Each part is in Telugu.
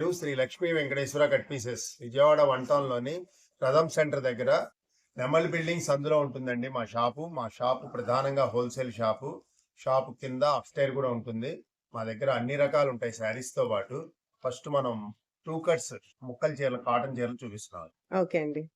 Sri Lakshmi Venkateswara cut pieces Vijayawada one టౌన్లోని రథం సెంటర్ దగ్గర నెమల్ బిల్డింగ్స్ అందులో ఉంటుందండి మా షాపు. మా షాపు ప్రధానంగా హోల్సేల్ షాపు. షాపు కింద అప్స్టైర్ కూడా ఉంటుంది. మా దగ్గర అన్ని రకాలు ఉంటాయి శారీస్తో పాటు. ఫస్ట్ మనం టూ కట్స్ ముక్కల చీరలు కాటన్ చీరలు చూపిస్తున్నాం. ఓకే అండి.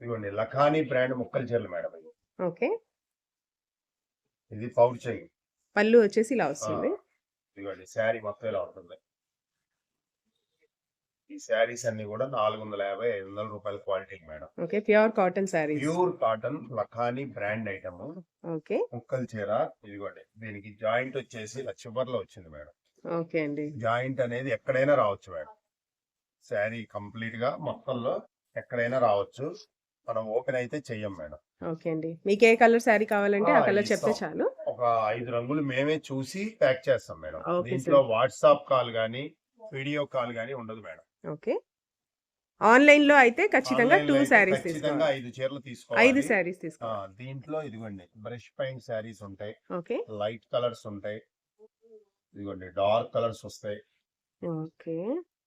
ఇదిగోండి లఖానీ బ్రాండ్ ముక్కల చీరలు మేడం ఇది. ఓకే. ఇది పౌడ్ చెయ్యి. పళ్ళు వచ్చేసి ఇలా వస్తుంది. ఇదిగోండి శారీ మొత్తం ఇలా ఉంటుంది. ఈ శారీస్ అన్ని కూడా నాలుగు వందల యాభై ఐదు వందల రూపాయల quality madam. Okay pure cotton saris. Pure cotton Lakhani brand item. Okay. ముక్కల చీర ఇదిగోండి దీనికి జాయింట్ వచ్చేసి ఇలా చివర్లో వచ్చింది మేడం. ఓకే అండి. జాయింట్ అనేది ఎక్కడైనా రావచ్చు మేడం. శారీ కంప్లీట్గా మొత్తంలో ఎక్కడైనా రావచ్చు. మనం ఓపెన్ అయితే చెయ్యం మేడం. ఓకే అండి. మీకు ఏ కలర్ శారీ కావాలంటే ఆ కలర్ చెప్తే. చాలు. ఒక ఐదు రంగులు మేమే చూసి ప్యాక్ చేస్తాం మేడం. ఓకే దీంట్లో వాట్సాప్ కాల్ గానీ వీడియో కాల్ గానీ ఉండదు మేడం. ఓకే. ఆన్లైన్లో అయితే ఖచ్చితంగా Online టూ లో అయితే శారీస్ ఖచ్చితంగా తీసుకోవాలి. ఐదు చీరలు ఐదు తీసుకోవాలి. శారీస్ ఆ, తీసుకోవాలి దీంట్లో ఇదిగోండి బ్రష్ పెయింట్ శారీస్ ఉంటాయి. ఓకే. లైట్ కలర్స్ ఉంటాయి. ఇదిగోండి డార్క్ కలర్స్ వస్తాయి. ఓకే.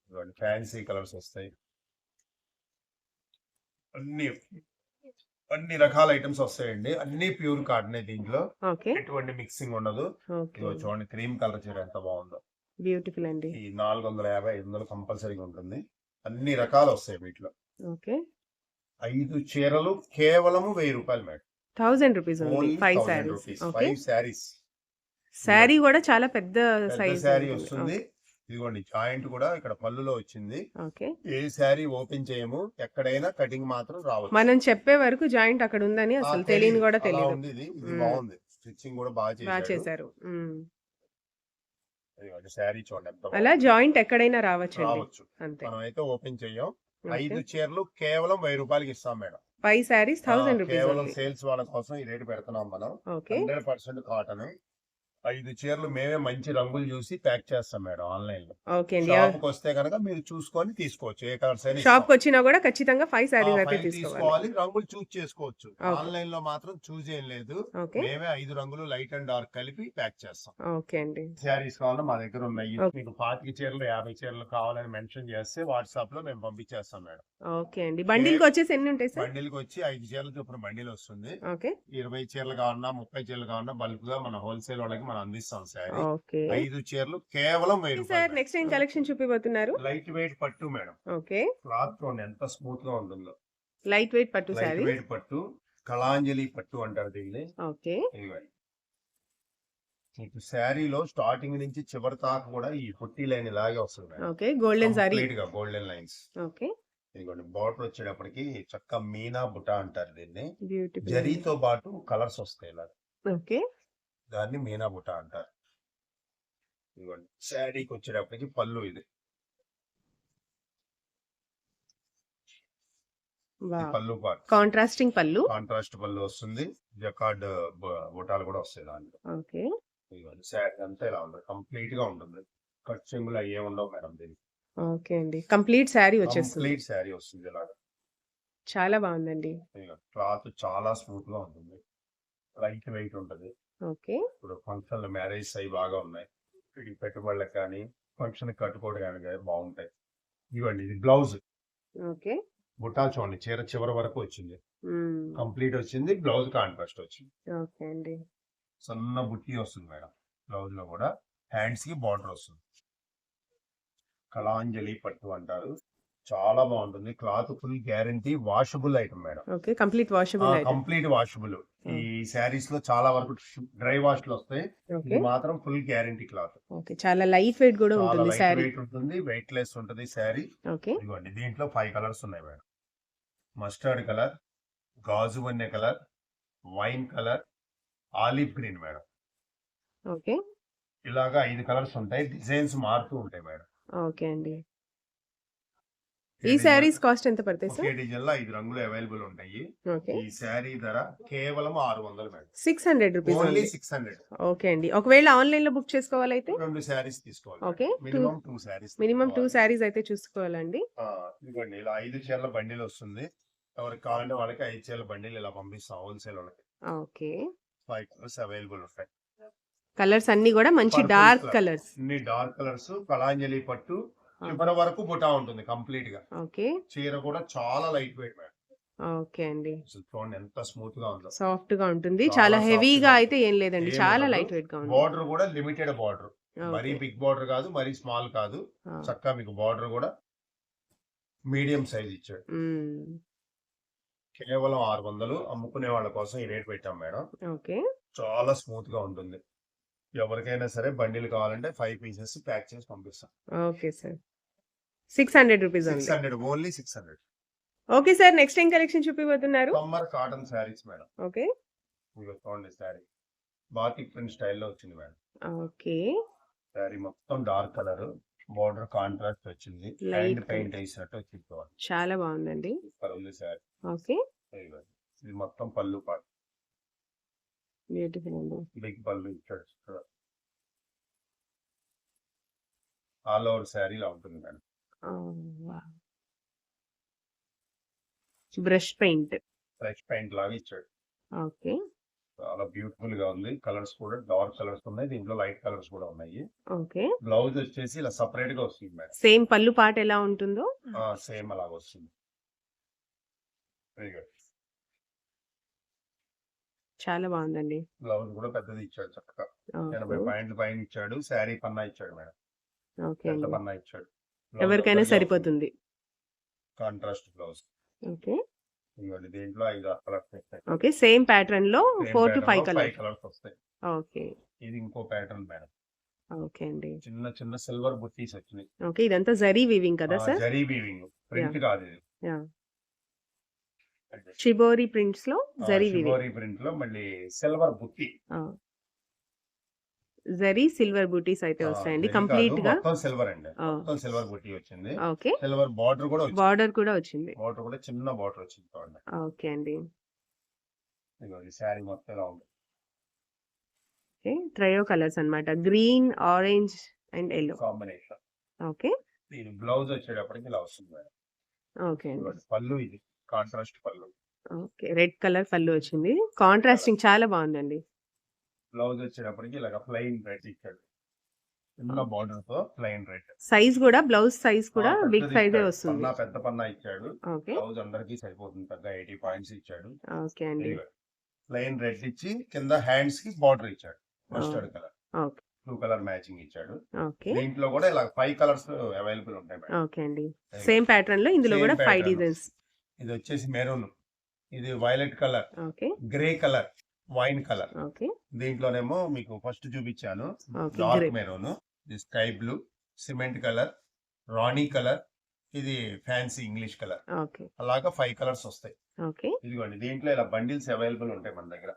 ఇదిగోండి ఫ్యాన్సీ కలర్స్ వస్తాయి. అన్ని అన్ని రకాల ఐటమ్స్ వస్తాయండి. అన్ని ప్యూర్ కాటనే దీంట్లో. ఎటువంటి మిక్సింగ్ ఉండదు. ఇదిగో చూడండి క్రీమ్ కలర్ చీర ఎంత బాగుందో. బ్యూటిఫుల్ అండి. ఈ నాలుగు వందల యాభై ఐదు వందలు కంపల్సరీగా ఉంటుంది. అన్ని రకాలు వస్తాయి వీటిలో. ఓకే. ఐదు చీరలు కేవలం వెయ్యి రూపాయలు madam. Thousand rupees five thousand saris five saris sari కూడా చాలా పెద్ద పెద్ద సైజ్ శారీ వస్తుంది. ఇదిగోండి జాయింట్ కూడా ఇక్కడ పళ్ళులో వచ్చింది. ఏ శారీ ఓపెన్ చేయము ఎక్కడైనా కటింగ్ మాత్రం రావచ్చు. మనం చెప్పే వరకు జాయింట్ అక్కడ ఉందని అసలు. తెలియని కూడా తెలియదు ఇది. బాగుంది. స్టిచ్చింగ్ కూడా బాగా చేశారు. శారీ చూడండి అలా. జాయింట్ ఎక్కడైనా రావచ్చు. రావచ్చు మనం అయితే ఓపెన్ ఓకే. ఐదు చీరలు కేవలం వెయ్యి రూపాయలకి ఇస్తాం madam. Five saris thousand rupees కేవలం సేల్స్ వాళ్ళ కోసం ఈ రేటు పెడుతున్నాం మనం. Hundred percent cotton. ఐదు చీరలు మేమే మంచి రంగులు చూసి ప్యాక్ చేస్తాం మేడం ఆన్లైన్లో ఓకే అండి. షాప్కి వస్తే కనుక మీరు చూసుకొని తీసుకోవచ్చు. ఏ కలర్స్ అయినా షాప్కి. వచ్చినా కూడా ఖచ్చితంగా ఫైవ్ శారీస్ అయితే తీసుకోవాలి. రంగులు చూస్ చేసుకోవచ్చు. ఆన్లైన్లో మాత్రం చూస్ ఏం లేదు. మేమే ఐదు రంగులు లైట్ అండ్ డార్క్ కలిపి ప్యాక్ చేస్తాం. ఓకే అండి. శారీస్ కావాలన్నా మా దగ్గర ఉన్నాయి. మీకు పాతిక చీరలు యాభై చీరలు కావాలని మెన్షన్ చేస్తే వాట్సాప్లో మేము పంపించేస్తాం మేడం. ఓకే అండి. బండిల్కి వచ్చేసి ఎన్ని ఉంటాయి సార్? బండిల్కి వచ్చి ఐదు చీరలు చొప్పున బండిల్ వస్తుంది. ఓకే. ఇరవై చీరలు కావాలన్నా ముప్పై చీరలు కావాలన్నా బల్క్గా మన హోల్సేల్ వాళ్ళకి మనం అందిస్తాం ఓకే. ఐదు చీరలు కేవలం వెయ్యి సార్ రూపాయలు నెక్స్ట్ ఏం కలెక్షన్ చూపిపోతున్నారు లైట్ వెయిట్ పట్టు మేడం. ఓకే. క్లాత్ చూడండి ఎంత స్మూత్గా ఉంటుందో. లైట్ వెయిట్ పట్టు లైట్ వెయిట్ పట్టు కళాంజలి పట్టు అంటారు దీన్ని. ఓకే. ఇదిగోండి. మీకు శారీలో స్టార్టింగ్ నుంచి చివరి దాకా కూడా ఈ పుట్టి లైన్ ఇలాగే వస్తుంది మేడం. ఓకే గోల్డెన్ సారీ గా గోల్డెన్ లైన్స్ ఓకే. ఇదిగోండి బార్డర్ వచ్చేటప్పటికి చక్క మీనా బుటా అంటారు దీన్ని. బ్యూటిఫుల్ జరీతో పాటు కలర్స్ వస్తాయి ఇలా ఓకే. దాన్ని మీనా బుటా అంటారు. ఇదిగోండి. శారీకి వచ్చేటప్పటికి పళ్ళు ఇది. పళ్ళు కాంట్రాస్టింగ్ పళ్ళు. కాంట్రాస్ట్ పళ్ళు వస్తుంది. జకార్డ్ బుటాలు కూడా వస్తాయి దాంట్లో. ఓకే. ఇదిగోండి. శారీ అంతా ఇలా ఉంటుంది కంప్లీట్గా ఉంటుంది. కట్ చెంగులు అయ్యే ఉండవు మేడం దీనికి. ఓకే అండి. కంప్లీట్ శారీ వచ్చేస్తుంది. కంప్లీట్ శారీ వస్తుంది ఇలాగా. చాలా బాగుందండి. క్లాత్ చాలా స్మూత్గా ఉంటుంది. లైట్ వెయిట్ ఉంటుంది. ఓకే. ఇప్పుడు ఫంక్షన్ మ్యారేజ్ అవి బాగా ఉన్నాయి. వీటికి పెట్టుబడులకు కానీ ఫంక్షన్ కట్టుకోవడానికి కానీ బాగుంటాయి. ఇవ్వండి ఇది బ్లౌజ్. ఓకే. బుట్టా చూడండి చీర చివరి వరకు వచ్చింది. కంప్లీట్ వచ్చింది బ్లౌజ్ కాంట్రాస్ట్ వచ్చింది. ఓకే అండి. సన్న బుట్టి వస్తుంది మేడం బ్లౌజ్లో కూడా. హ్యాండ్స్కి బార్డర్ వస్తుంది. కళాంజలి పట్టు అంటారు. చాలా బాగుంటుంది. Cloth full guarantee washable item madam. Okay complete washable complete washable. ఈ శారీస్లో చాలా వరకు డ్రై వాష్లో వస్తాయి. ఇది మాత్రం ఫుల్ గ్యారంటీ క్లాత్. ఓకే చాలా లైట్ వెయిట్ కూడా ఉంటుంది శారీ. వెయిట్ ఉంటుంది. వెయిట్ లెస్ ఉంటుంది శారీ. ఓకే. ఇదిగోండి దీంట్లో ఫైవ్ కలర్స్ ఉన్నాయి మేడం. మస్టర్డ్ కలర్ గాజు వన్నె colour wine colour olive green madam. Okay. ఇలాగా ఐదు కలర్స్ ఉంటాయి. డిజైన్స్ మారుతూ ఉంటాయి మేడం. ఓకే అండి. ఈ శారీస్ కాస్ట్ ఎంత పడతాయి సార్ డిజైన్లో ఐదు రంగులు అవైలబుల్ ఉంటాయి. ఓకే. ఈ శారీ ధర కేవలం ఆరు వందలు madam. Six hundred rupees only six hundred okay అండి. ఒకవేళ ఆన్లైన్లో బుక్ చేసుకోవాలైతే రెండు శారీస్ తీసుకోవాలి. Okay. Minimum two saris minimum two saris అయితే చూసుకోవాలండి. ఇదిగోండి ఇలా ఐదు చీరల బండిల్ వస్తుంది. ఎవరికి కావాలంటే వాళ్ళకి ఐదు చీరల బండిల్ ఇలా పంపిస్తాం హోల్సేల్ వాళ్ళకి. ఓకే. ఫైవ్ కలర్స్ అవైలబుల్ ఉంటాయి. కలర్స్ అన్ని కూడా మంచి డార్క్. కలర్స్ అన్ని డార్క్ కలర్స్ కళాంజలి పట్టు చివరి వరకు బుటా ఉంటుంది కంప్లీట్గా ఓకే. చీర కూడా చాలా లైట్ వెయిట్ మేడం. ఓకే అండి. చూడండి ఎంత స్మూత్గా ఉందో. సాఫ్ట్గా ఉంటుంది. చాలా హెవీగా అయితే ఏం లేదండి. చాలా. లైట్ వెయిట్గా ఉంది బార్డర్ కూడా లిమిటెడ్ బార్డర్. మరీ బిగ్ బార్డర్ కాదు మరీ స్మాల్ కాదు. చక్కగా మీకు బార్డర్ కూడా మీడియం సైజ్ ఇచ్చాడు. కేవలం ఆరు వందలు అమ్ముకునే వాళ్ళ కోసం ఈ రేట్ పెట్టాం మేడం. ఓకే. చాలా స్మూత్గా ఉంటుంది. ఎవరికైనా సరే బండిలు కావాలంటే ఫైవ్ పీసెస్ ప్యాక్ చేసి పంపిస్తాం. Okay sir. Six hundred rupees six hundred only six hundred. Okay sir next ఏం collection చూపిపోతున్నారు summer cotton saris madam. Okay. ఇదిగో చూడండి శారీ. బాతిక్ ప్రింట్ స్టైల్లో వచ్చింది మేడం. ఓకే. శారీ మొత్తం డార్క్ కలర్ బార్డర్ కాంట్రాస్ట్ వచ్చింది. లైట్. పెయింట్ వేసినట్టు వచ్చింది. చాలా బాగుందండి. సూపర్ ఉంది శారీ. ఓకే. ఇది మొత్తం పళ్ళు పాటు. బ్యూటిఫుల్ అండి. బిగ్ పళ్ళు ఇచ్చాడు. ఆల్ ఓవర్ శారీ ఇలా ఉంటుంది madam. Brush paint fresh paint లాగా ఇచ్చాడు. ఓకే చాలా బ్యూటిఫుల్గా ఉంది. కలర్స్ కూడా డార్క్ కలర్స్ ఉన్నాయి. దీంట్లో లైట్ కలర్స్ కూడా ఉన్నాయి. ఓకే బ్లౌజ్ వచ్చేసి ఇలా సపరేట్గా వస్తుంది మేడం. సేమ్ పళ్ళు పాట ఎలా ఉంటుందో? సేమ్ అలాగ వస్తుంది. వెరీ గుడ్ చాలా బాగుందండి. బ్లౌజ్ కూడా పెద్దది ఇచ్చాడు చక్కగా. ఎనభై పాయింట్లు పైన ఇచ్చాడు. శారీ పన్నా ఇచ్చాడు మేడం. ఓకే పన్నా ఇచ్చాడు. ఎవరికైనా సరిపోతుంది. Contrast blouse. ఓకే. దీంట్లో ఐదు వస్తాయి ఓకే సేమ్ ప్యాటర్న్లో four to five colour colours వస్తాయి. ఓకే. ఇది ఇంకో ప్యాటర్న్ మేడం. ఓకే అండి. చిన్న చిన్న సిల్వర్ బుట్టీస్ వచ్చినాయి. ఓకే ఇదంతా జరీ వీవింగ్ కదా సార్ జరీ వీవింగ్ ప్రింట్ కాదు ఇది. షిబోరి ప్రింట్స్లో జరీ వీవింగ్ షిబోరి ప్రింట్లో మళ్ళీ సిల్వర్ బుట్టి. జరీ సిల్వర్ బూటీస్ అయితే వస్తాయండి. కంప్లీట్గా సిల్వర్ అండి. సిల్వర్ బుట్టి వచ్చింది. ఓకే. సిల్వర్ బార్డర్ కూడా వచ్చింది. బార్డర్ కూడా వచ్చింది. బార్డర్ కూడా చిన్న బార్డర్ వచ్చింది ఓకే అండి. శారీ మొత్తం ఇలా ఉంది. ఓకే. ట్రయో కలర్స్ అన్నమాట. Green orange and yellow combination okay. దీని బ్లౌజ్ వచ్చేటప్పటికి ఇలా వస్తుంది ఓకే అండి. పళ్ళు ఇది. కాంట్రాస్ట్ పళ్ళు. ఓకే. రెడ్ కలర్ పళ్ళు వచ్చింది. కాంట్రాస్టింగ్ చాలా బాగుందండి. బ్లౌజ్ వచ్చేటప్పటికి ఇలాగ ప్లెయిన్ రెడ్ ఇచ్చాడు చిన్న బార్డర్తో ప్లెయిన్ రెడ్ సైజ్ కూడా బ్లౌజ్ సైజ్ కూడా బిగ్ సైజే వస్తుంది. పన్నా పెద్ద పన్నా ఇచ్చాడు. ఓకే. బ్లౌజ్ అందరికి సరిపోతుంది. పెద్ద ఎయిటీ పాయింట్స్ ఇచ్చాడు. ఓకే అండి. ప్లెయిన్ రెడ్ ఇచ్చి కింద హ్యాండ్స్కి బార్డర్ ఇచ్చాడు. Mustard colour okay. Blue colour matching ఇచ్చాడు. దీంట్లో కూడా ఇలా ఫైవ్ కలర్స్ అవైలబుల్ ఉంటాయి మేడం. ఓకే అండి. సేమ్ ప్యాటర్న్లో ఇందులో కూడా ఫైవ్. డిజైన్స్ ఇది వచ్చేసి మెరూన్ ఇది violet colour okay. Grey colour wine colour. దీంట్లోనేమో మీకు ఫస్ట్ చూపించాను. Dark maroon sky blue cement colour రాణి కలర్ ఇది ఫ్యాన్సీ ఇంగ్లీష్ కలర్. అలాగా ఫైవ్ కలర్స్ వస్తాయి. ఇదిగోండి దీంట్లో ఇలా బండిల్స్ అవైలబుల్ ఉంటాయి మన దగ్గర.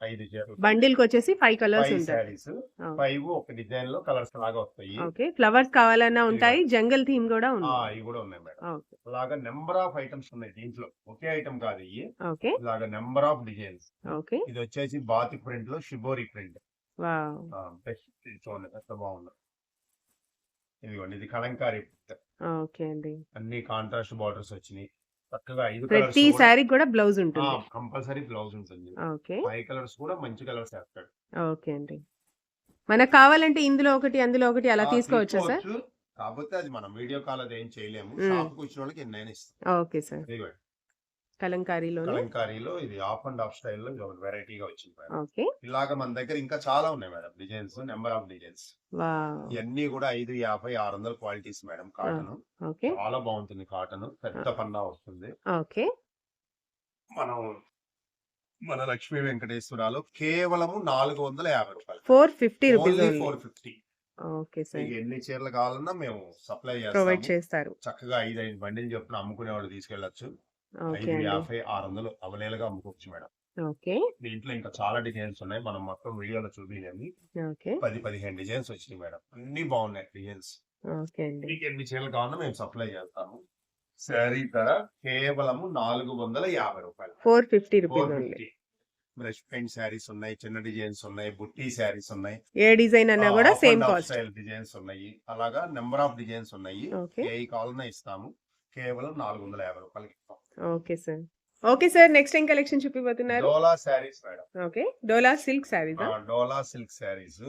ఐదు చీరలు. బండిల్కి వచ్చేసి ఫైవ్ కలర్స్ ఫైవ్ ఉంటాయి. శారీస్. ఫైవ్ ఒక డిజైన్లో కలర్స్ లాగా వస్తాయి. ఓకే. ఫ్లవర్స్ కావాలన్నా ఉంటాయి. జంగల్ థీమ్ కూడా ఆ, ఉంది. ఇవి కూడా ఉన్నాయి మేడం. ఓకే. అలాగా నెంబర్ ఆఫ్ ఐటమ్స్ ఉన్నాయి దీంట్లో. ఒకే ఐటమ్ కాదు ఇవి. ఓకే. ఇలాగా నెంబర్ ఆఫ్ డిజైన్స్. ఓకే. ఇది వచ్చేసి బాతిక్ ప్రింట్లో షిబోరి ప్రింట్. వావ్. బెస్ట్. చూడండి ఎంత బాగుంది. ఇదిగోండి ఇది కలంకారీ print. ఓకే అండి. అన్ని కాంట్రాస్ట్ బార్డర్స్ వచ్చినాయి. చక్కగా ఐదు ప్రతి శారీ కూడా బ్లౌజ్ ఉంటుంది. కంపల్సరీ బ్లౌజ్ ఉంటుంది. ఓకే. ఫైవ్ కలర్స్ కూడా మంచి కలర్స్ వేస్తాడు ఓకే అండి. మనకు కావాలంటే ఇందులో ఒకటి అందులో ఒకటి అలా తీసుకోవచ్చా సార్. కాకపోతే అది మనం వీడియో కాల్ అది ఏం చేయలేము. షాప్కు వచ్చిన వాళ్ళకి ఎన్నైనా ఇస్తాం. Okay sir. ఇదిగోండి కలంకారీలోనే? కలంకారీలో ఇది ఆఫ్ అండ్ ఆఫ్ స్టైల్లో వెరైటీగా వచ్చింది మేడం. ఓకే. ఇలాగ మన దగ్గర ఇంకా చాలా ఉన్నాయి madam designs number of designs. ఇవన్నీ కూడా ఐదు యాభై ఆరు వందల క్వాలిటీస్ మేడం కాటన్. చాలా బాగుంటుంది కాటన్. పెద్ద పన్నా వస్తుంది. ఓకే. మనం మన లక్ష్మీ వెంకటేశ్వరాలు కేవలము నాలుగు వందల యాభై రూపాయలు. Four fifty rupees four fifty. Okay sir. ఎన్ని చీరలు కావాలన్నా మేము సప్లై ప్రొవైడ్ చేస్తాము. చేస్తారు. చక్కగా ఐదు ఐదు బండిలు చొప్పున అమ్ముకునే వాళ్ళు తీసుకెళ్ళొచ్చు ఓకే ఐదు అండి. యాభై ఆరు వందలు అవలేలుగా అమ్ముకోవచ్చు మేడం. ఓకే. దీంట్లో ఇంకా చాలా డిజైన్స్ ఉన్నాయి. మనం మొత్తం వీడియోలో చూపించండి. ఓకే. పది పదిహేను డిజైన్స్ వచ్చినాయి మేడం. అన్ని బాగున్నాయి డిజైన్స్. ఓకే అండి. మీకు ఎన్ని చీరలు కావాలో మేము సప్లై చేస్తాము. శారీ ధర కేవలము నాలుగు వందల యాభై రూపాయలు. Four fifty four rupees only fifty. Brush paint saris ఉన్నాయి చిన్న డిజైన్స్ ఉన్నాయి బుట్టి శారీస్ ఉన్నాయి. ఏ డిజైన్ అన్నా కూడా సేమ్ కాస్ట్. స్టైల్ డిజైన్స్ ఉన్నాయి. అలాగా నెంబర్ ఆఫ్ డిజైన్స్ ఉన్నాయి. ఓకే. ఏ కావాలన్నా ఇస్తాము. కేవలం నాలుగు వందల యాభై రూపాయలకి ఇస్తాం. Okay sir. Okay sir next ఏం collection చూపిపోతున్నారు Dola saris madam. Okay Dola silk saris? ఆ, డోలా సిల్క్ శారీస్.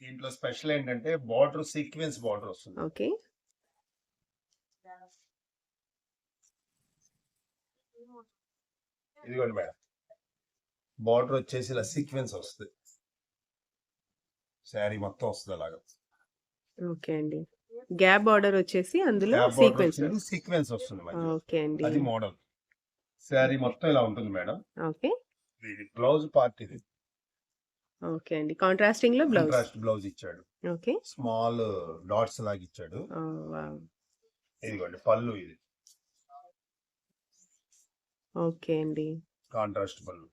దీంట్లో స్పెషల్ ఏంటంటే బార్డర్ సీక్వెన్స్ బార్డర్ వస్తుంది. ఓకే. ఇదిగోండి మేడం. బార్డర్ వచ్చేసి ఇలా సీక్వెన్స్ వస్తుంది. శారీ మొత్తం వస్తుంది అలాగా. ఓకే అండి. గ్యాప్ బార్డర్ వచ్చేసి అందులో సీక్వెన్స్ సీక్వెన్స్ వస్తుంది. ఓకే అండి. అది మోడల్. శారీ మొత్తం ఇలా ఉంటుంది మేడం. ఓకే. బ్లౌజ్ పార్ట్ ఇది. ఓకే అండి. కాంట్రాస్టింగ్లో బ్లౌజ్. కాంట్రాస్ట్ బ్లౌజ్ ఇచ్చాడు. ఓకే. స్మాల్ డాట్స్ లాగా ఇచ్చాడు. ఇదిగోండి పళ్ళు ఇది. ఓకే అండి. కాంట్రాస్ట్ పళ్ళు.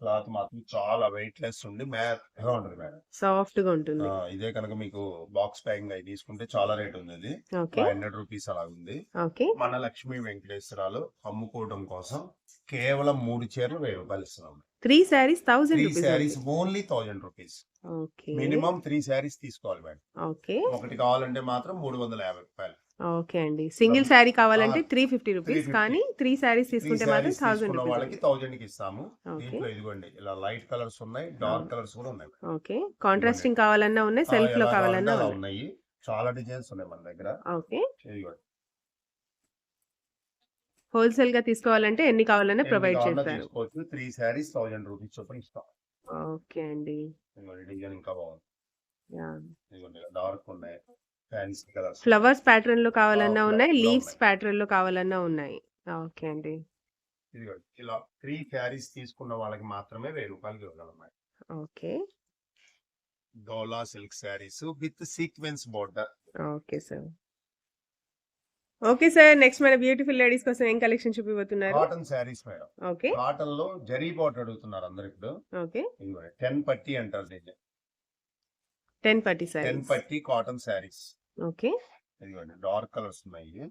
క్లాత్ మాత్రం చాలా వెయిట్ లెస్ ఉండి మ్యాట్గా ఉంటుంది మేడం. సాఫ్ట్గా ఉంటుంది. ఆ, ఇదే కనుక మీకు బాక్స్ ప్యాకింగ్ అయి తీసుకుంటే చాలా రేట్ ఉంది ఇది ఓకే హండ్రెడ్ రూపీస్ అలా ఉంది. ఓకే. మన లక్ష్మీ వెంకటేశ్వరాలు అమ్ముకోవడం కోసం కేవలం మూడు చీరలు వెయ్యి రూపాయలు ఇస్తున్నాం. Three saris thousand three rupees saris only thousand rupees. Okay. Minimum three saris తీసుకోవాలి మేడం. ఓకే. ఒకటి కావాలంటే మాత్రం మూడు వందల యాభై రూపాయలు. ఓకే అండి. సింగిల్ శారీ కావాలంటే త్రీ ఫిఫ్టీ రూపీస్ 350. కానీ త్రీ శారీస్ తీసుకుంటే మాత్రం థౌసండ్ వాళ్ళకి థౌజండ్కి ఇస్తాము. దీంట్లో ఇదిగోండి ఇలా లైట్ కలర్స్ ఉన్నాయి డార్క్ కలర్స్ కూడా ఉన్నాయి ఓకే. కాంట్రాస్టింగ్ కావాలన్నా ఉన్నాయి సెల్ఫ్లో కావాలన్నా ఉన్నాయి. చాలా డిజైన్స్ ఉన్నాయి మన దగ్గర. ఓకే. హోల్సేల్గా తీసుకోవాలంటే ఎన్ని కావాలన్నా ప్రొవైడ్ చేస్తారు. త్రీ శారీస్ థౌజండ్ రూపీస్ చొప్పున ఇస్తాం. ఓకే అండి. డిజైన్ ఇంకా బాగుంది. డార్క్ ఉన్నాయి. ఫ్లవర్స్ ప్యాటర్న్లో కావాలన్నా ఉన్నాయి లీవ్స్. ప్యాటర్న్లో కావాలన్నా ఉన్నాయి. ఓకే అండి. ఇలా త్రీ శారీస్ తీసుకున్న వాళ్ళకి మాత్రమే వెయ్యి రూపాయలకి ఇవ్వగలం madam. Okay. Dola silk saris with sequence border okay sir. Okay sir next మన బ్యూటిఫుల్ లేడీస్ కోసం ఏం కలెక్షన్ చూపిపోతున్నారు కాటన్ శారీస్ మేడం ఓకే. కాటన్లో జరీ బోర్డర్ అడుగుతున్నారు అందరు ఇప్పుడు. ఓకే. టెన్ పట్టి అంటారు దీన్ని. టెన్ పట్టి టెన్ సార్ పట్టి కాటన్ శారీస్ ఓకే. ఇదిగోండి డార్క్ కలర్స్ ఉన్నాయి.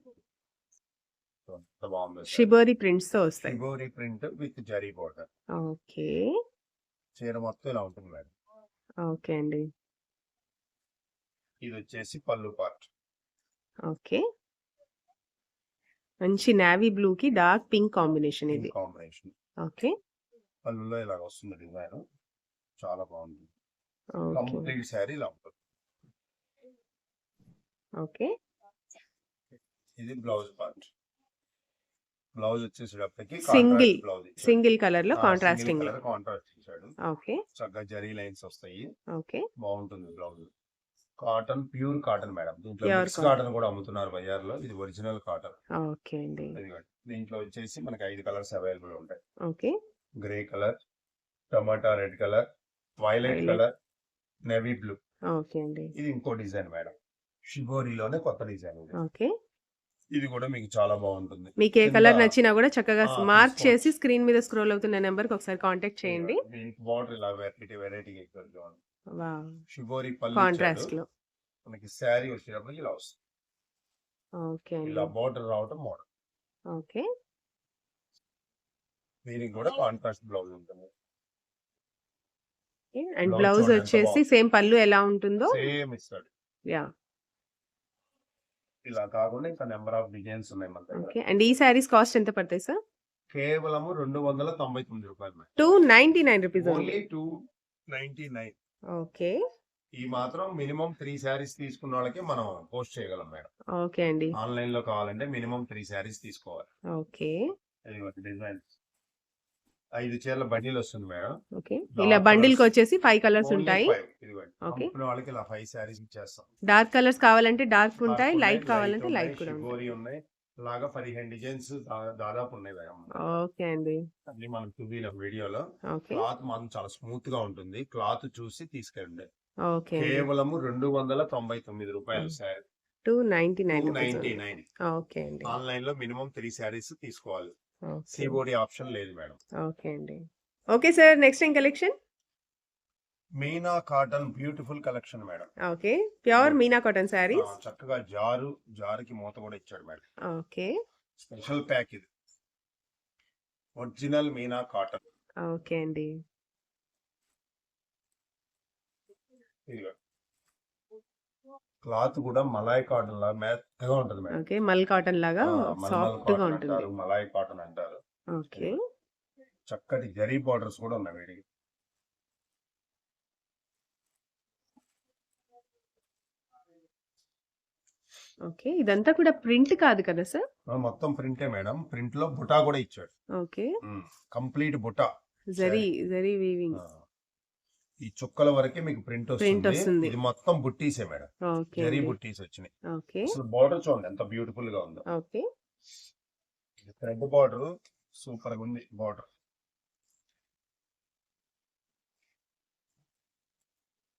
షిబోరి ప్రింట్స్తో వస్తాయి. Shibori print with zari border. Okay. చీర మొత్తం ఇలా ఉంటుంది మేడం. ఓకే అండి. ఇది వచ్చేసి పళ్ళు పార్ట్. ఓకే. మంచి నావీ బ్లూ కి డార్క్ పింక్ కాంబినేషన్ ఇది. కాంబినేషన్. ఓకే. పళ్ళులో ఇలా వస్తుంది డిజైన్. చాలా బాగుంది. కంప్లీట్ శారీ ఇలా ఉంటుంది. ఓకే. ఇది బ్లౌజ్ పార్ట్. బ్లౌజ్ వచ్చేసేటప్పటికి. బ్లౌజ్ సింగిల్ కలర్లో కాంట్రాస్టింగ్లో కాంట్రాస్ట్ ఇచ్చాడు. ఓకే. చక్కగా జరీ లైన్స్ వస్తాయి. ఓకే. బాగుంటుంది blouse. Cotton pure cotton madam. దీంట్లో మిక్స్. కాటన్. కూడా అమ్ముతున్నారు బజార్లో ఇది ఒరిజినల్ కాటన్. ఓకే అండి. దీంట్లో వచ్చేసి మనకి ఐదు కలర్స్ అవైలబుల్ ఉంటాయి. Okay. Grey colour tomato red colour violet. Colour navy blue. Okay అండి. ఇది ఇంకో డిజైన్ మేడం. షిబోరిలోనే కొత్త డిజైన్ ఓకే. ఇది కూడా మీకు చాలా బాగుంటుంది. మీకు ఏ కలర్ నచ్చినా కూడా చక్కగా మార్క్. చేసి స్క్రీన్ మీద స్క్రోల్ అవుతున్న నెంబర్కి ఒకసారి కాంటాక్ట్ చేయండి. బార్డర్ ఇలా వెరైటీ ఎక్కువ షిబోరి పళ్ళు కాంట్రాస్ట్. లో. మనకి శారీ వచ్చేటప్పటికి ఇలా వస్తుంది. ఓకే ఇలా బార్డర్ రావటం మోడల్ ఓకే. దీనికి కూడా కాంట్రాస్ట్ బ్లౌజ్ ఉంటుంది. అండ్ బ్లౌజ్ వచ్చేసి. సేమ్ పళ్ళు ఎలా ఉంటుందో? సేమ్ ఇస్తాడు. యా. ఇలా కాకుండా ఇంకా నెంబర్ ఆఫ్ డిజైన్స్ ఉన్నాయి మన దగ్గర. ఓకే. అండ్ ఈ శారీస్ కాస్ట్ ఎంత పడతాయి సార్? కేవలము రెండు వందల తొంభై తొమ్మిది రూపాయలు two ninety nine rupees only. Two ninety nine. Okay. ఈ మాత్రం మినిమం త్రీ శారీస్ తీసుకున్న వాళ్ళకి మనం పోస్ట్ చేయగలం మేడం. ఓకే అండి. ఆన్లైన్లో కావాలంటే మినిమం త్రీ శారీస్ తీసుకోవాలి. ఓకే. ఇది డిజైన్ ఐదు చీరల బండిలు వస్తుంది మేడం. ఓకే. ఇలా బండిల్కి. వచ్చేసి ఫైవ్ కలర్స్ ఉంటాయి. అమ్ముకునే వాళ్ళకి ఇలా ఫైవ్ శారీస్ ఇచ్చేస్తాం. డార్క్ కలర్స్ కావాలంటే డార్క్ ఉంటాయి లైట్ కావాలంటే లైట్ కూడా ఉన్నాయి. లాగా పదిహేను డిజైన్స్ దాదాపు ఉన్నాయి మేడం. ఓకే అండి. అన్ని మనం చూపిన వీడియోలో. ఓకే. క్లాత్ మాత్రం చాలా స్మూత్గా ఉంటుంది. క్లాత్ చూసి తీసుకెళ్ళండి. ఓకే కేవలము రెండు వందల తొంభై తొమ్మిది రూపాయలు. Sari. Two ninety nine two ninety nine. Okay అండి. ఆన్లైన్లో మినిమం త్రీ శారీస్ తీసుకోవాలి. సిబోడి ఆప్షన్ లేదు మేడం. ఓకే అండి. ఓకే సార్ నెక్స్ట్ ఏం collection? Meena cotton beautiful collection madam. Okay. Pure Meena cotton ఆ, శారీస్ చక్కగా జారు జారుకి మూత కూడా ఇచ్చాడు మేడం. ఓకే. స్పెషల్ ప్యాక్ ఇది. Original Meena cotton. ఓకే అండి. క్లాత్ కూడా మలాయ్ కాటన్ లా మెత్తగా ఉంటుంది మేడం. ఓకే మల్ కాటన్ లాగా సాఫ్ట్గా ఉంటుంది. మలాయ్ కాటన్ అంటారు. ఓకే. చక్కటి జరీ బార్డర్స్ కూడా ఉన్నాయి వీడికి ఓకే ఇదంతా కూడా ప్రింట్ కాదు కదా సార్? మొత్తం ప్రింటే మేడం. ప్రింట్లో బుటా కూడా ఇచ్చాడు. ఓకే. కంప్లీట్ బుటా. జరీ జరీ వీవింగ్. ఈ చుక్కల వరకే మీకు ప్రింట్ వస్తుంది. ఇది మొత్తం బుట్టీసే మేడం. జరీ. బుట్టీస్ వచ్చినాయి. అసలు బార్డర్ చూడండి ఎంత బ్యూటిఫుల్గా ఉందో. ఓకే. థ్రెడ్ బార్డర్ సూపర్గా ఉంది బార్డర్.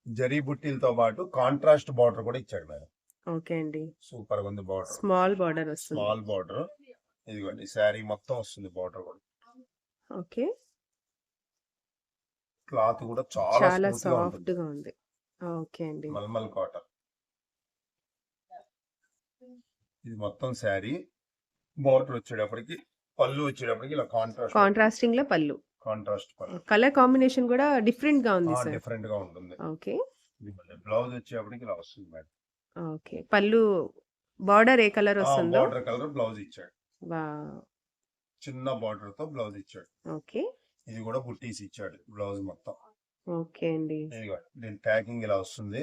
జరీ బుట్టీలతో పాటు కాంట్రాస్ట్ బార్డర్ కూడా ఇచ్చాడు మేడం. ఓకే అండి. సూపర్గా ఉంది బార్డర్. స్మాల్ బార్డర్ వస్తుంది. Small border. ఇదిగోండి శారీ మొత్తం వస్తుంది బార్డర్ కూడా. ఓకే. క్లాత్ కూడా చాలా సాఫ్ట్గా ఉంది. ఓకే అండి. మల్మల్ కాటన్. ఇది మొత్తం శారీ బార్డర్ వచ్చేటప్పటికి పళ్ళు వచ్చేటప్పటికి ఇలా కాంట్రాస్ట్ కాంట్రాస్టింగ్లో పళ్ళు. కాంట్రాస్ట్ పళ్ళు. కలర్ కాంబినేషన్ కూడా డిఫరెంట్గా ఉంది సార్ డిఫరెంట్గా ఉంటుంది. ఓకే. ఇది బ్లౌజ్ వచ్చేటప్పటికి ఇలా వస్తుంది మేడం. ఓకే. పళ్ళు బార్డర్ ఏ కలర్ వస్తుందో? బార్డర్ కలర్ బ్లౌజ్ ఇచ్చాడు. వా చిన్న బార్డర్తో బ్లౌజ్ ఇచ్చాడు. ఓకే. ఇది కూడా బుట్టీస్ ఇచ్చాడు బ్లౌజ్ మొత్తం. ఓకే అండి. ఇదిగో దీని ప్యాకింగ్ ఇలా వస్తుంది.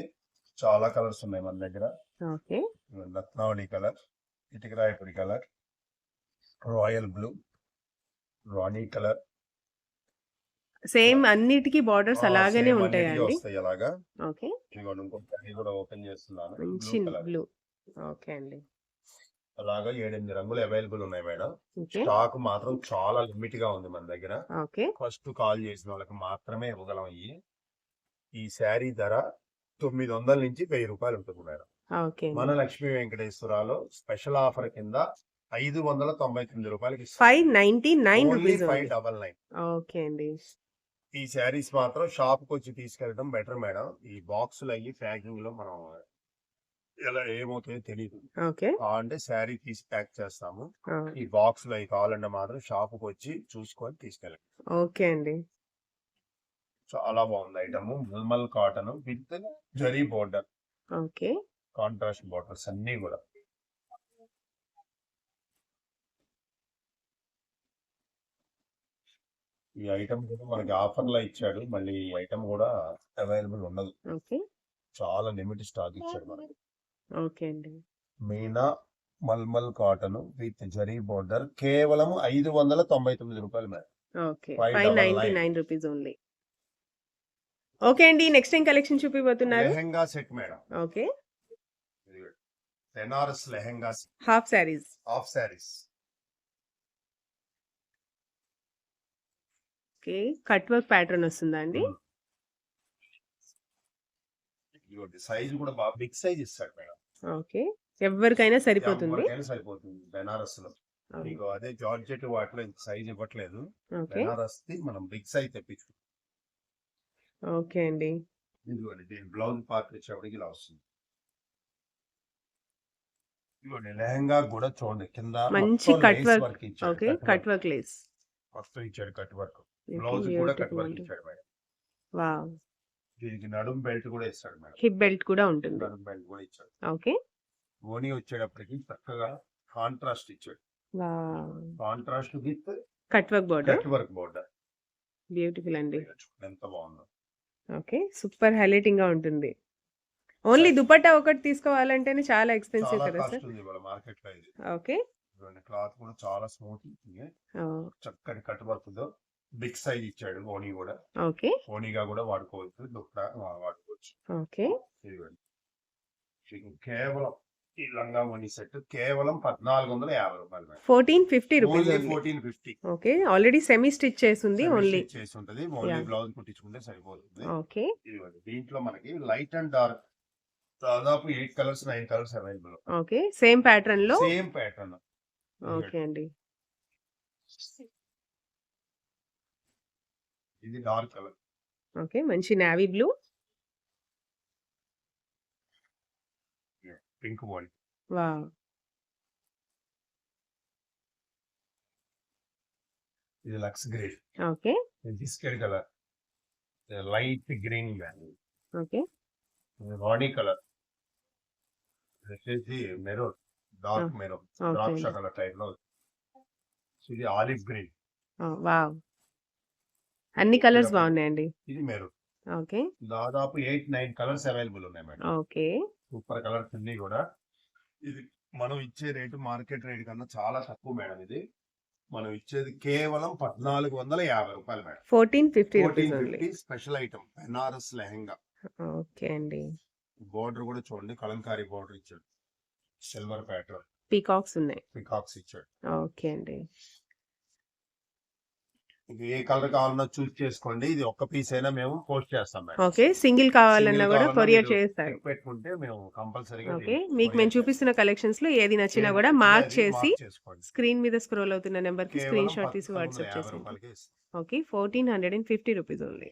చాలా కలర్స్ ఉన్నాయి మన దగ్గర. ఓకే. రత్నావళి కలర్ ఇటుకరాయపురి కలర్ రాయల్ బ్లూ రాణి కలర్. సేమ్ అన్నిటికీ బార్డర్స్ అలాగనే ఉంటాయా వస్తాయి అలాగా. ఓకే. ఇదిగోండి ఇంకొక ఇది కూడా ఓపెన్ చేస్తున్నాను. బ్లూ. ఓకే అండి. అలాగా ఏడెనిమిది రంగులు అవైలబుల్ ఉన్నాయి మేడం. స్టాక్ మాత్రం చాలా లిమిట్గా ఉంది మన దగ్గర. ఫస్ట్ కాల్ చేసిన వాళ్ళకి మాత్రమే ఇవ్వగలం అయ్యి ఈ శారీ ధర తొమ్మిది వందల నుంచి వెయ్యి రూపాయలు ఉంటుంది మేడం. మన లక్ష్మీ వెంకటేశ్వరాలో స్పెషల్ ఆఫర్ కింద ఐదు వందల తొంభై తొమ్మిది రూపాయలకి five ninety nine five double nine. Okay అండి. ఈ శారీస్ మాత్రం షాప్కి వచ్చి తీసుకెళ్ళడం బెటర్ మేడం. ఈ బాక్సులు అయ్యి ప్యాకింగ్లో మనం ఎలా ఏమవుతుందో తెలియదు ఓకే. అంటే శారీ తీసి ప్యాక్ చేస్తాము. ఈ బాక్సులు అవి కావాలంటే మాత్రం షాప్కి వచ్చి చూసుకొని తీసుకెళ్ళండి. ఓకే అండి. చాలా బాగుంది item. Mulmul cotton with zari border. Okay. Contrast borders అన్ని కూడా. ఈ ఐటమ్ కూడా మనకి ఆఫర్లో ఇచ్చాడు. మళ్ళీ ఈ ఐటమ్ కూడా అవైలబుల్ ఉండదు. ఓకే. చాలా లిమిట్ స్టాక్ ఇచ్చాడు మనకి. ఓకే అండి. Meena mulmul cotton with zari border కేవలం ఐదు వందల తొంభై తొమ్మిది రూపాయలు madam. Okay. Five ninety. Nine rupees only okay అండి నెక్స్ట్ ఏం collection చూపిపోతున్నారు lehenga set madam. Okay. Banaras lehenga half saris half saris okay. Cut work pattern వస్తుందా అండి? సైజ్ కూడా బాగా బిగ్ సైజ్ ఇస్తాడు మేడం. ఓకే. ఎవరికైనా సరిపోతుంది. ఎవరికైనా సరిపోతుంది బెనారస్లో మీకు అదే జార్జెట్ వాటిలో సైజ్ ఇవ్వట్లేదు. బెనారస్ ది మనం బిగ్ సైజ్ తెప్పించు ఓకే అండి. ఇదిగోండి దీని బ్లౌజ్ పార్ట్ వచ్చేప్పటికి ఇలా వస్తుంది. ఇదిగోండి లెహంగా కూడా చూడండి కింద మంచి work ఇచ్చాడు, ఓకే కట్. వర్క్. లేస్ మొత్తం ఇచ్చాడు కట్ వర్క్. బ్లౌజ్ కూడా కట్ వర్క్ ఇచ్చాడు మేడం. వావ్. దీనికి నడుం బెల్ట్ కూడా ఇస్తాడు మేడం. హిప్ బెల్ట్ కూడా ఉంటుంది. నడుం బెల్ట్ కూడా ఇచ్చాడు. ఓకే. ఓని వచ్చేటప్పటికి చక్కగా కాంట్రాస్ట్ ఇచ్చాడు. Contrast with cut work border cut work border beautiful అండి. ఎంత బాగుందో. ఓకే సూపర్ హైలైటింగ్గా ఉంటుంది. ఓన్లీ దుపట్టా ఒకటి తీసుకోవాలంటేనే చాలా ఎక్స్పెన్సివ్ కదా సార్? మార్కెట్లో ఓకే. క్లాత్ కూడా చాలా స్మూత్. చక్కటి కట్ వర్క్తో బిగ్ సైజ్ ఇచ్చాడు ఓనీ కూడా. ఓకే. ఓనీగా కూడా వాడుకోవచ్చు దుప్పట వాడుకోవచ్చు. ఓకే. ఇదిగోండి. కేవలం ఈ లంగా ఓనీ సెట్ కేవలం పద్నాలుగు వందల యాభై రూపాయలు fourteen fifty rupees fourteen fifty. Okay. Already semi stitch చేసింది ఓన్లీ. చేసి ఉంటది ఓన్లీ. బ్లౌజ్ కుట్టించుకుంటే సరిపోతుంది. ఓకే. ఇదిగోండి. దీంట్లో మనకి లైట్ అండ్ డార్క్ దాదాపు eight colours nine colours available. Okay. Same ప్యాటర్న్లో సేమ్ ప్యాటర్న్. ఓకే అండి. ఇది డార్క్ కలర్. ఓకే మంచి navy blue. Pink body. Wow. ఇది lux green okay. Biscuit colour. Light green okay. రాణి కలర్. వచ్చేసి మెరూన్ డార్క్ మెరూన్ ద్రాక్ష కలర్ టైప్లో. ఇది ఆలివ్ గ్రీన్. వావ్ అన్ని కలర్స్ బాగున్నాయండి. ఇది మెరూన్ ఓకే. దాదాపు ఎయిట్ నైన్ కలర్స్ అవైలబుల్ ఉన్నాయి మేడం. ఓకే. సూపర్ కలర్స్ అన్ని కూడా. ఇది మనం ఇచ్చే రేటు మార్కెట్ రేట్ కన్నా చాలా తక్కువ మేడం ఇది. మనం ఇచ్చేది కేవలం పద్నాలుగు వందల యాభై రూపాయలు madam. Fourteen fifty fourteen fifty special item Banaras lehenga. Okay అండి. బోర్డర్ కూడా చూడండి కలంకారీ బోర్డర్ ఇచ్చాడు. Silver pattern. పీకాక్స్ ఉన్నాయి. పికాక్స్ ఇచ్చాడు. ఓకే అండి. మీకు ఏ కలర్ కావాలన్నా చూస్ చేసుకోండి. ఇది ఒక్క పీస్ అయినా మేము పోస్ట్ చేస్తాం ఓకే. సింగిల్ కావాలన్నా కూడా కొరియర్ చేస్తారు. పెట్టుకుంటే మేము కంపల్సరీగా ఓకే. మీకు మేము చూపిస్తున్న కలెక్షన్స్లో ఏది నచ్చినా కూడా మార్క్ చేసి స్క్రీన్ మీద స్క్రోల్ అవుతున్న నెంబర్కి స్క్రీన్ షాట్ తీసి వాట్సాప్ చేసేయండి. Okay. Fourteen hundred and fifty rupees only